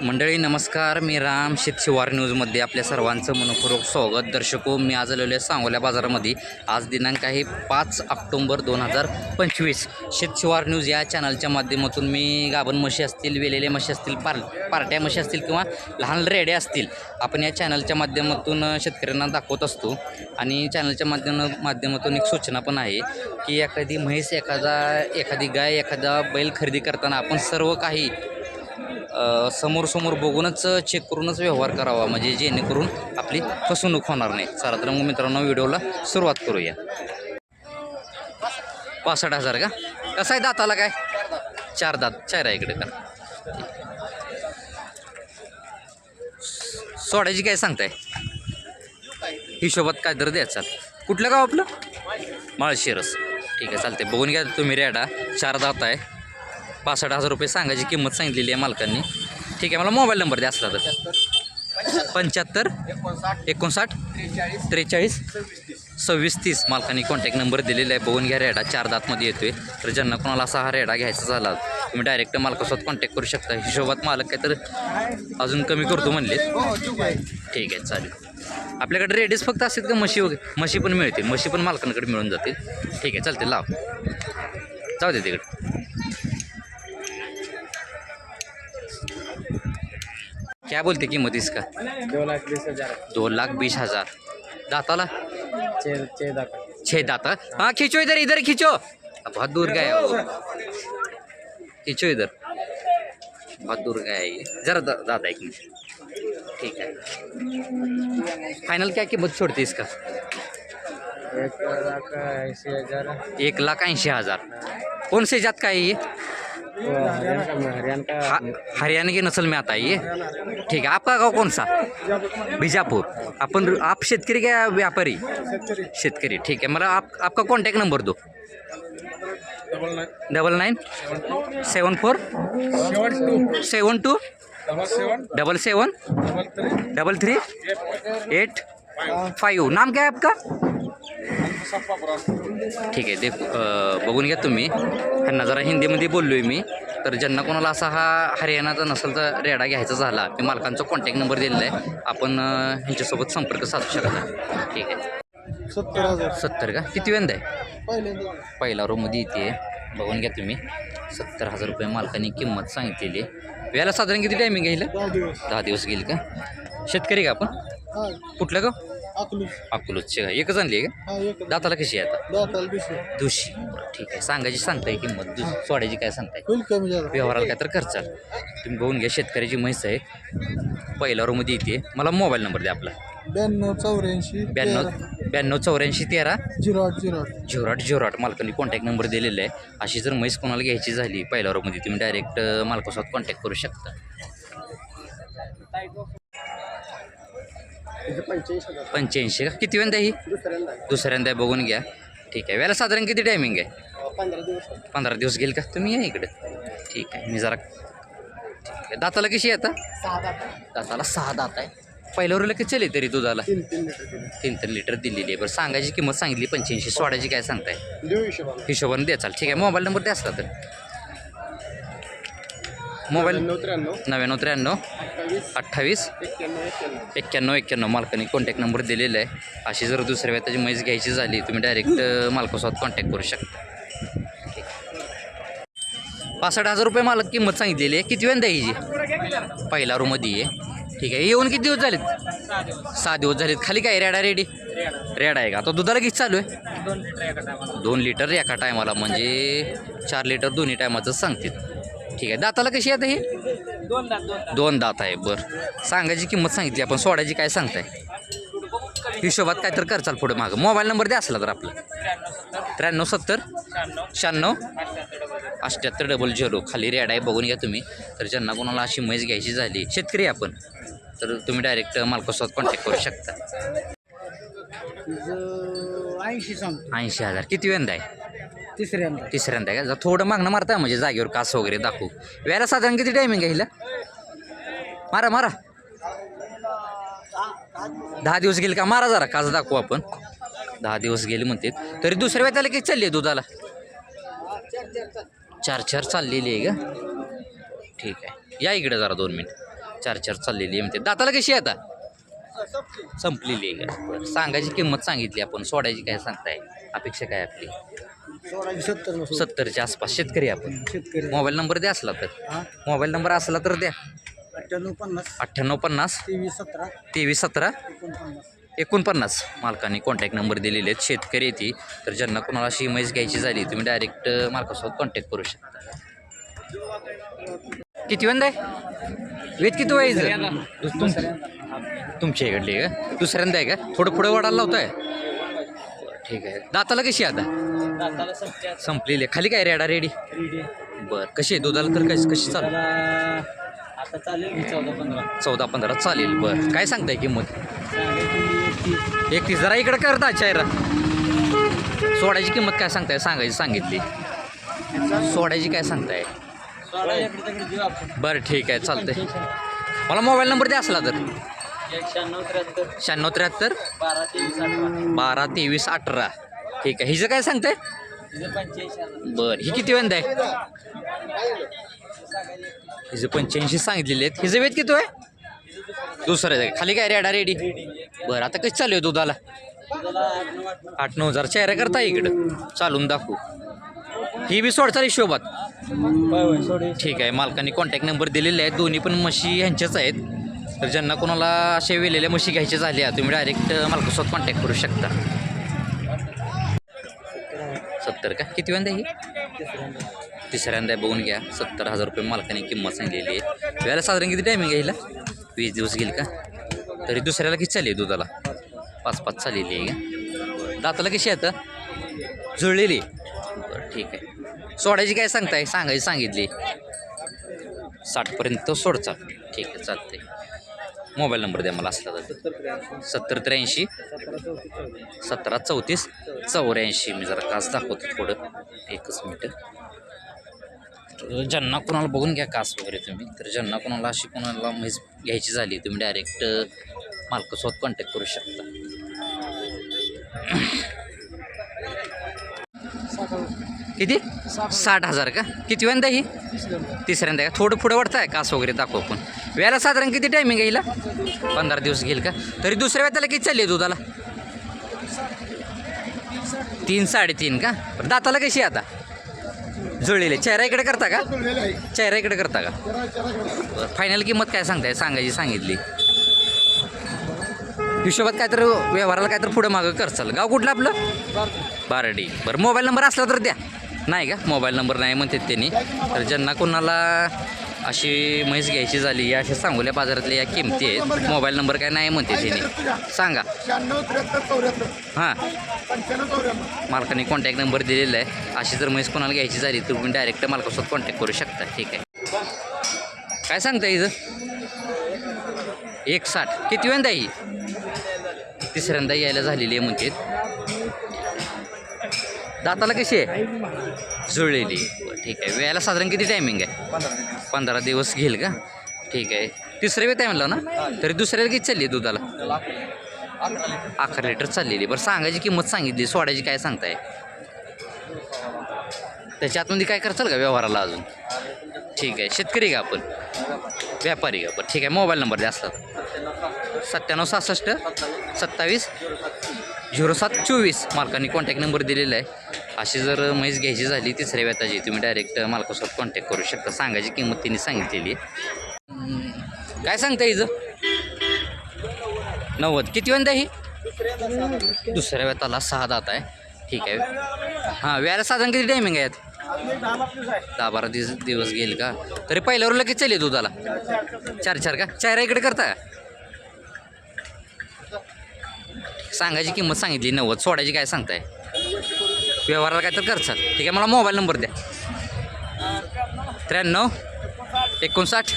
मंडळी नमस्कार. मी राम शेतशिवार न्यूजमध्ये आपल्या सर्वांचं मनपूर्वक स्वागत. दर्शको मी आज आलेलो आहे सांगोल्या बाजारामध्ये. आज दिनांक आहे पाच ऑक्टोंबर दोन हजार पंचवीस. शेतशिवार न्यूज या चॅनलच्या माध्यमातून मी गाभण म्हशी असतील वेलेले म्हशी असतील पार पार्ट्या म्हशी असतील किंवा लहान रेड्या असतील आपण या चॅनलच्या माध्यमातून शेतकऱ्यांना दाखवत असतो. आणि चॅनलच्या माध्यम माध्यमातून एक सूचना पण आहे की एखादी म्हैस एखादा एखादी गाय एखादा बैल खरेदी करताना आपण सर्व काही समोरसमोर समोर बघूनच चेक करूनच व्यवहार करावा. म्हणजे जेणेकरून आपली फसवणूक होणार नाही. चला तर मग मित्रांनो व्हिडिओला सुरुवात करूया. पासष्ट हजार का? कसा आहे दाताला काय? चार दात. चार आहे इकडे का? सोडायची काय सांगताय? हिशोबात काय तर द्यायचा. कुठलं गाव आपलं? माळशिरस. ठीक आहे चालते बघून घ्या तुम्ही रेडा. चार दात आहे. पासष्ट हजार रुपये सांगायची किंमत सांगितलेली आहे मालकांनी. ठीक आहे मला मोबाईल नंबर द्या असला तर. पंच्याहत्तर एकोणसाठ त्रेचाळीस सव्वीस तीस. मालकांनी कॉन्टॅक्ट नंबर दिलेला आहे. बघून घ्या रेडा चार दातमध्ये येतो आहे तर ज्यांना कोणाला असा हा रेडा घ्यायचा झाला तुम्ही डायरेक्ट मालकासोबत कॉन्टॅक्ट करू शकता. हिशोबात मालक काय तर अजून कमी करतो म्हणले. ठीक आहे चालेल. आपल्याकडे रेडीज फक्त असतात का? म्हशी वगैरे? म्हशी पण मिळतील. म्हशी पण मालकांकडे मिळून जातील. ठीक आहे चालते लाव. जाऊ दे तिकडे. क्या बोलते किंमत इसका? दो लाख बीस हज़ार। दो लाख बीस हज़ार। दाताला छः दाता। हाँ खींचो इधर इधर खींचो। बहुत दूर गए हो। खींचो इधर। बहुत दूर गए ये। जरा दादा एक मिनट। ठीक है। फाइनल क्या कीमत छोड़ती इसका? एक लाख ऐसी हज़ार। एक लाख ऐंशी हज़ार। कौन से जात का है ये? वो हरियाणा का? हरियाणा का? हा- हरियाणा की नस्ल में आता है ये. ठीक है आपका गाँव कौन सा? बीजापुर. अपन आप शेतकरी क्या व्यापारी? शेतकरी. ठीक है मला आप आपका कॉन्टॅक्ट नंबर दो. Double nine seven four seven two seven two double seven double three eight five नाम काय आहे आपका? ठीक आहे देख अं, बघून घ्या तुम्ही. ह्यांना जरा हिंदीमध्ये बोललो आहे मी. तर ज्यांना कोणाला असा हा हरियाणाचा नसेल तर रेडा घ्यायचा झाला मी मालकांचा कॉन्टॅक्ट नंबर दिलेला आहे. आपण ह्यांच्यासोबत संपर्क साधू शकता. ठीक आहे. सत्तर हजार. सत्तर का? किती वेंदा आहे? पहिला रोमध्ये येते बघून घ्या तुम्ही. सत्तर हजार रुपये मालकाने किंमत सांगितलेली आहे. याला साधारण किती टायमिंग येईल दहा दिवस. गेल का? शेतकरी का आपण? कुठलं का अकलूस अकलूजचे का? एकच आणली आहे का? हा एक दाताला कशी आहे आता? दाताल दुसरं. दुशी बरं ठीक आहे. सांगायची सांगताय किंमत? दुस सोडायची काय सांगताय? होईल कमी झालं व्यवहाराला काय तर खर्चाल तुम्ही बघून घ्या शेतकऱ्याची म्हैस आहे. पहिल्या रोमध्ये येते. मला मोबाईल नंबर द्या आपला. ब्याण्णव चौऱ्याऐंशी ब्याण्णव ब्याण्णव चौऱ्याऐंशी तेरा? झिरो आठ झिरो आठ. झिरोआठ झिरोआठ मालकांनी कॉन्टॅक्ट नंबर दिलेला आहे. अशी जर म्हैस कोणाला घ्यायची झाली पहिल्या रोमध्ये तुम्ही डायरेक्ट मालकासोबत कॉन्टॅक्ट करू शकता. पंच्याऐंशी हजार. पंच्याऐंशी का? किती वेंदा ही? दुसऱ्यांदा बघून घ्या. ठीक आहे. वेळेला साधारण किती टायमिंग आहे? पंधरा दिवस पंधरा दिवस गेल का? तुम्ही या इकडे. ठीक आहे. मी जरा ठीक आहे. दाताला कशी दात दाताला सहा दात आहे. पहिल्यावर लगेच चले तरी दुधाला. तीन तीन लिटर दिलेली आहे. बरं सांगायची किंमत सांगितली पंच्याऐंशी. सोडायची काय सांगताय? हिशोबाने. द्या चाल ठीक आहे. मोबाईल नंबर द्या असला तर. मोबाईल नव्याण्णव त्र्याण्णव. अठ्ठावीस. एक्क्याण्णव एक्क्याण्णव. मालकाने कॉन्टॅक्ट नंबर दिलेला आहे. अशी जर दुसऱ्या वेळा त्याची म्हैस घ्यायची झाली तुम्ही डायरेक्ट मालकासोबत कॉन्टॅक्ट करू शकता. पासष्ट हजार रुपये मालक किंमत सांगितलेली आहे. किती वेळ द्यायची? पहिला रूममध्ये आहे. ठीक आहे. येऊन किती दिवस झालेत? सहा दिवस झालेत. खाली काय रेडा रेडी? रेडा आहे का? आता दुधाला किती चालू आहे? दोन लिटर एका टायमाला म्हणजे चार लिटर दोन्ही टायमाचं सांगतील. ठीक आहे. दाताला कशी आहे आता ही? दोन दात आहे. बरं. सांगायची किंमत सांगितली. आपण सोडायची काय सांगताय? हिशोबात काय तर करचाल पुढे मागं. मोबाईल नंबर द्या असला तर आपला. त्र्याण्णव सत्तर. शहाण्णव. अठ्ठ्याहत्तर डबल झिरो खाली रेड आहे बघून घ्या तुम्ही. तर ज्यांना कोणाला अशी म्हैस घ्यायची झाली शेतकरी आपण तर तुम्ही डायरेक्ट मालकासोबत कॉन्टॅक्ट करू शकता. ऐंशी हजार. किती वेंदा आहे? तिसऱ्यांदा. तिसऱ्यांदा आहे का? जरा थोडं मागणं मारता म्हणजे जागेवर कास वगैरे दाखवू. वेळेला साधारण किती टायमिंग आहे हिला? मारा मारा. दहा दिवस गेले का? मारा जरा कास दाखवू आपण. दहा दिवस गेले म्हणते. तरी दुसऱ्या वेळेला किती चालली आहे दुधाला? चार चार चाललेली आहे का? ठीक आहे. या इकडे जरा दोन मिनिट. चार चार चाललेली आहे म्हणते. दाताला कशी आहे आता? संपलेली आहे का? बरं सांगायची किंमत सांगितली आपण. सोडायची काय सांगताय? अपेक्षा काय आपली? सत्तर सत्तरच्या आसपास. शेतकरी आपण. शेतकरी. मोबाईल नंबर द्या असला तर. मोबाईल नंबर असला तर द्या. अठ्ठ्याण्णव पन्नास. अठ्ठ्याण्णव पन्नास. तेवीस सतरा. तेवीस सतरा. एकोणपन्नास. एकोणपन्नास. मालकांनी कॉन्टॅक्ट नंबर दिलेले आहेत. शेतकरी येते तर ज्यांना कोणाला अशी म्हैस घ्यायची झाली तुम्ही डायरेक्ट मालकासोबत कॉन्टॅक्ट करू शकता. किती वेंदा आहे? वेद किती व्हायचं तुमच्या इकडली का? दुसऱ्यांदा आहे का? थोडं पुढे वाढायला लावताय? ठीक आहे. दाताला कशी संपलेली आहे. खाली काय रेडा रेडी? बरं. कशी आहे? दुधाला तर कशी कशी आता चालेल चौदा पंधरा. चौदा पंधरा. चालेल. बरं. काय सांगताय किंमत? एक तीस जरा इकडे करता चायरा सोडायची किंमत काय सांगताय? सांगायची सांगितली. सोडायची काय सांगताय? बरं ठीक आहे. चालतंय. मला मोबाईल नंबर द्या असला तर. शहाण्णव त्र्याहत्तर. शहाण्णव त्र्याहत्तर. बारा तेवीस अठरा. बारा तेवीस अठरा. ठीक आहे. हिचं काय सांगताय? बर बरं ही किती वेंद आहे? हिचं पंच्याऐंशी सांगितलेले आहेत. हिचं वेद किती आहे दुसरं आहे. खाली काय रेडा रेडी? बरं आता कशी चालू आहे दुधाला? आठ नऊ हजार. चेहरा करता इकडं. चालून दाखवू. ही बी सोडचा हिशोबात? ठीक आहे. मालकांनी कॉन्टॅक्ट नंबर दिलेले आहेत. दोन्ही पण म्हशी ह्यांच्याच आहेत. तर ज्यांना कोणाला असे वेलेल्या म्हशी घ्यायच्या झाल्या तुम्ही डायरेक्ट मालकासोबत कॉन्टॅक्ट करू शकता. सत्तर का? किती वेळा ही? तिसऱ्यांदा आहे, बघून घ्या. सत्तर हजार रुपये मालकाने किंमत सांगलेली आहे. वेळेला साधारण किती टायमिंग आहे हिला? वीस दिवस घेईल का? तरी दुसऱ्याला किती चालली आहे दुधाला? पाच पाच चाललेली आहे का? दाताला कशी आहे आता? जुळलेली बरं ठीक आहे. सोडायची काय सांगताय? सांगायची सांगितली. साठपर्यंत सोडचा. ठीक आहे चालते मोबाईल नंबर द्या मला असला तर. सत्तर त्र्याऐंशी. सतरा चौतीस. चौऱ्याऐंशी. मी जरा कास दाखवतो थोडं. एकच मिनटं. ज्यांना कोणाला बघून घ्या कास वगैरे तुम्ही. तर ज्यांना कोणाला अशी कोणाला म्हैस घ्यायची झाली तुम्ही डायरेक्ट मालकासोबत कॉन्टॅक्ट करू शकता. किती? साठ हजार का? किती वेळा ही? तिसऱ्यांदा का? थोडं पुढं वाटतं आहे कास वगैरे दाखव पण वेळेला साधारण किती टायमिंग येईल पंधरा दिवस घेईल का? तरी दुसऱ्या वेळेला किती चालली आहे दुधाला? तीन साडेतीन का? दाताला कशी आहे आता? जुळलेले चेहरा इकडे करता का? चेहरा इकडे करता का? फायनल किंमत काय सांगताय? सांगायची सांगितली. हिशोबात काय तर व्यवहाराला काय तर पुढं मागं करचाल गाव कुठलं आपलं? बारडी. बरं मोबाईल नंबर असला तर द्या. नाही का? मोबाईल नंबर नाही म्हणतात त्यांनी. तर ज्यांना कोणाला अशी म्हैस घ्यायची झाली या अशा सांगोल्या बाजारातल्या या किमती आहेत मोबाईल नंबर काय नाही म्हणते त्यांनी. सांगा. हां. मालकाने कॉन्टॅक्ट नंबर दिलेला आहे. अशी जर म्हैस कोणाला घ्यायची झाली तर तुम्ही डायरेक्ट मालकासोबत कॉन्टॅक्ट करू शकता. ठीक आहे. काय सांगता इथं? एक साठ किती वेळा ही? तिसऱ्यांदा यायला झालेली आहे म्हणते दाताला कशी आहे? जुळलेली. ठीक आहे. वेळेला साधारण किती टायमिंग आहे? पंधरा दिवस. घेईल का? ठीक आहे. तिसऱ्या वेळ आहे म्हणलं ना? तरी दुसऱ्याला किती चालली आहे दुधाला? अकरा लिटर. चाललेली. बरं सांगायची किंमत सांगितली. सोडायची काय सांगताय? त्याच्या आतमध्ये काय करचाल का व्यवहाराला अजून? ठीक आहे. शेतकरी का आपण? व्यापारी का बरं ठीक आहे. मोबाईल नंबर द्या असतात सत्त्याण्णव सहासष्ट सत्तावीस झिरो सात चोवीस. मालकांनी कॉन्टॅक्ट नंबर दिलेला आहे. अशी जर म्हैस घ्यायची झाली तिसऱ्या व्यताची तुम्ही डायरेक्ट मालकासोबत कॉन्टॅक्ट करू शकता. सांगायची किंमत त्यांनी सांगितलेली आहे. काय सांगता हिचं? नव्वद. किती वेळा ही? दुसऱ्या वेताला सहा दात आहे. ठीक आहे. हां वेळेला साधारण किती टायमिंग आहे दहा बारा दिवस दिवस घेईल का? तरी पहिल्यावर लगेच चालेल दुधाला. चार चार का? चार इकडे करता का? सांगायची किंमत सांगितली नव्वद सोडायची काय सांगताय? व्यवहाराला काय तर करचाल ठीक आहे मला मोबाईल नंबर द्या. त्र्याण्णव एकोणसाठ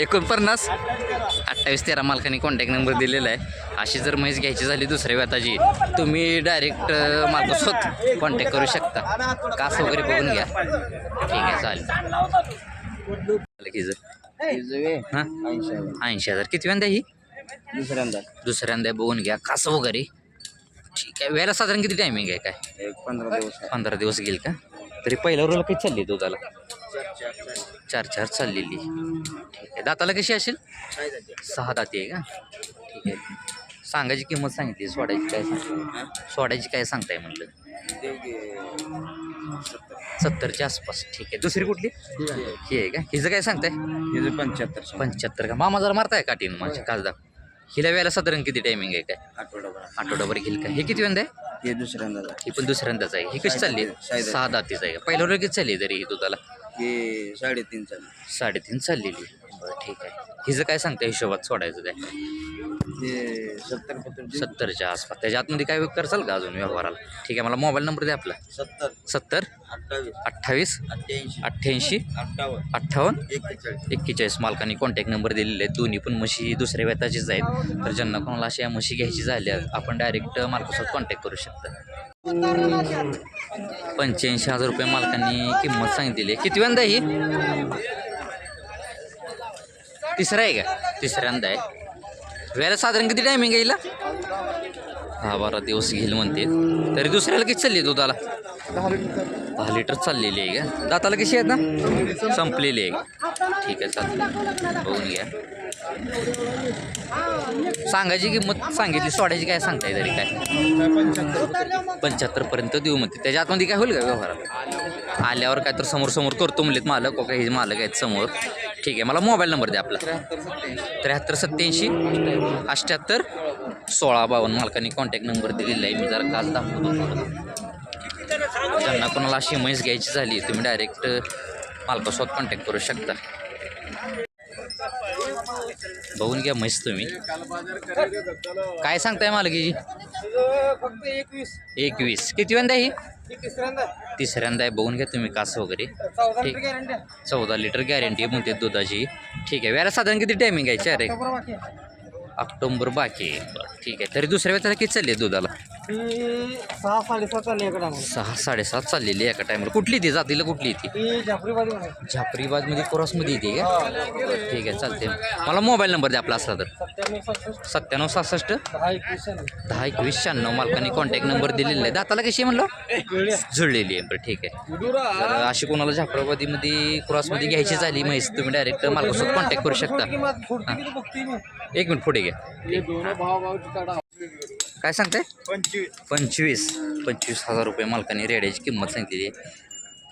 एकोणपन्नास अठ्ठावीस तेरा मालकाने कॉन्टॅक्ट नंबर दिलेला आहे. अशी जर म्हैस घ्यायची झाली दुसऱ्या व्यताची तुम्ही डायरेक्ट मालकासोबत कॉन्टॅक्ट करू शकता. कास वगैरे बघून घ्या. ठीक आहे चालेल. चालेल की जर. ऐंशी हजार. किती वेळा ही? दुसऱ्यांदा. दुसऱ्यांदा बघून घ्या कास वगैरे. ठीक आहे वेळेला साधारण किती टायमिंग आहे काय? एक पंधरा दिवस. पंधरा दिवस घेईल का? तरी पहिल्या रोला काही चालली दुधाला? चार चार चाललेली. ठीक आहे दाताला कशी असेल? सहा दाती आहे का? ठीक आहे. सांगायची किंमत सांगितली सोडायची काय सांगताय सोडायची काय सांगताय म्हणलं? सत्तरच्या आसपास. ठीक आहे दुसरी कुठली? ही. आहे का? हिचं काय सांगताय? पंच्याहत्तर. पंच्याहत्तर का? मामा जरा मारताय काटीन माझ्या? काजदा हिला वेळेला साधारण किती टायमिंग आहे काय? आठवडाभर. आठवडाभर घेईल का हे किती वेंदा आहे? हे दुसऱ्यांदा ही पण दुसऱ्यांदाच आहे. ही कशी चालली साडेतीन. सहा दातीच आहे पहिल्या रोज किती चालली तरी ही दुधाला? हे साडेतीन चालू साडेतीन चाललेली बरं ठीक आहे. हिचं काय सांगता हिशोबात सोडायचं काय? सत्तर सत्तरच्या आसपास. त्याच्या आतमध्ये काय करसाल का अजून व्यवहाराला? ठीक आहे मला मोबाईल नंबर द्या आपला. सत्तर. सत्तर? अठ्ठावीस. अठ्ठावीस? अठ्ठ्याऐंशी. अठ्ठ्याऐंशी? अठ्ठावन्न. अठ्ठावन्न? एक्केचाळीस. एक्केचाळीस. मालकांनी कॉन्टॅक्ट नंबर दिलेले आहेत दोन्ही पण म्हशी दुसऱ्या वेताचीच आहेत. तर ज्यांना कोणाला अशा म्हशी घ्यायची झाल्या आपण डायरेक्ट मालकासोबत कॉन्टॅक्ट करू शकता. पंच्याऐंशी हजार रुपये मालकांनी किंमत सांगितलेली आहे. किती वेंदा ही? तिसरा आहे का? तिसऱ्यांदा आहे. वेळेला साधारण किती टायमिंग येईल दहा बारा दिवस घेईल म्हणते. तरी दुसऱ्याला किती चालली दुधाला? दहा लिटर चाललेली आहे का? दाताला कशी आहेत ना? संपलेली आहे. ठीक आहे चालतं बघून घ्या. सांगायची किंमत सांगितली सोडायची काय सांगताय तरी काय? पंच्याहत्तर पर्यंत देऊ म्हणते. त्याच्या आतमध्ये काय होईल का आल्यावर काय तर समोर समोर करतो म्हणलेत मालक हो ओ हे मालक आहेत समोर. ठीक आहे मला मोबाईल नंबर द्या आपला. त्र्याहत्तर सत्याऐंशी अठ्ठ्याहत्तर सोळा बावन्न. मालकांनी कॉन्टॅक्ट नंबर दिलेला आहे. मी जरा काल दाखवतो त्यांना कोणाला अशी म्हैस घ्यायची झाली तुम्ही डायरेक्ट मालकासोबत कॉन्टॅक्ट करू शकता. बघून घ्या म्हैस तुम्ही. काय सांगताय मालकी फक्त एकवीस. एकवीस किती वेंदा ही? तिसऱ्यांदा आहे. बघून घ्या तुम्ही कास वगैरे. चौदा ठीक. लिटर गॅरंटी चौदा लिटर गॅरंटी म्हणते दुधाची. ठीक आहे. वेळा साधारण किती टायमिंग आहे? चार ऑक्टोबर बाकी आहे. बरं ठीक आहे. तरी दुसऱ्या वेळेला किती चालली आहे दुधाला? ती सहा साडेसात चालली इकडे आम्हाला सहा साडेसात चाललेली आहे एका टायमाला कुठली ती? जातीला कुठली ती? ती जाफरीबाजी म्हणायची झापरीबाजमध्ये क्रॉसमध्ये येते का? बरं, ठीक आहे चालते मला मोबाईल नंबर द्या आपला असला तर. सत्त्याण्णव सहासष्ट. दहा एकवीस शहाण्णव. दहा एकवीस शहाण्णव. मालकाने कॉन्टॅक्ट नंबर दिलेला आहे. दाताला कशी आहे म्हणलं. जुळलेली आहे. बरं ठीक आहे. तर अशी कोणाला झापराबादीमध्ये क्रॉसमध्ये घ्यायची झाली म्हैस तुम्ही डायरेक्ट मालकासोबत कॉन्टॅक्ट करू शकता. किती? एक मिनिट पुढे. हे भावची काढा काय सांगताय पंचवीस. पंचवीस. हजार रुपये मालकाने रेड्याची किंमत सांगितलेली आहे.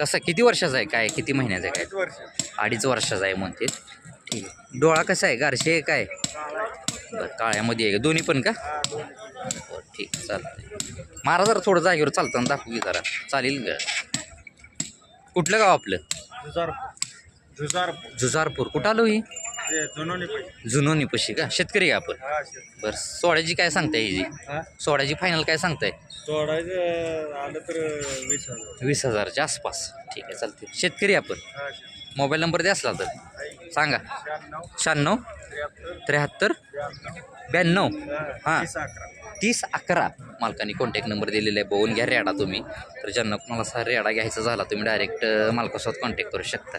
कसं किती वर्षाचा आहे? काय किती महिन्याचा आहे? काय अडीच वर्षाचा आहे म्हणते. ठीक आहे. डोळा कसा आहे? गारशे आहे काय? बरं काळ्यामध्ये आहे का? दोन्ही पण का? ठीक चालतंय. मारा जरा थोडं जागेवर चालताना दाखवू की जरा. चालेल का कुठलं गाव आपलं? जुजार जुजारपूर. कुठं आलो हे? जुनोनी पशी का? शेतकरी आपण? हा बरं सोड्याची काय सांगताय हा? सोड्याची फायनल काय सांगताय? सोडायचं आलं तर वीस हजार. वीस हजारच्या आसपास. ठीक आहे चालते शेतकरी आपण? हा, मोबाईल नंबर द्या असला तर. सांगा. शहाण्णव. त्र्याहत्तर. ब्याण्णव. हा, तीस अकरा. तीस अकरा. मालकाने कॉन्टॅक्ट नंबर दिलेला आहे. बघून घ्या रेडा तुम्ही. तर ज्यांना कोणाला असा रेडा घ्यायचा झाला तुम्ही डायरेक्ट मालकासोबत कॉन्टॅक्ट करू शकता.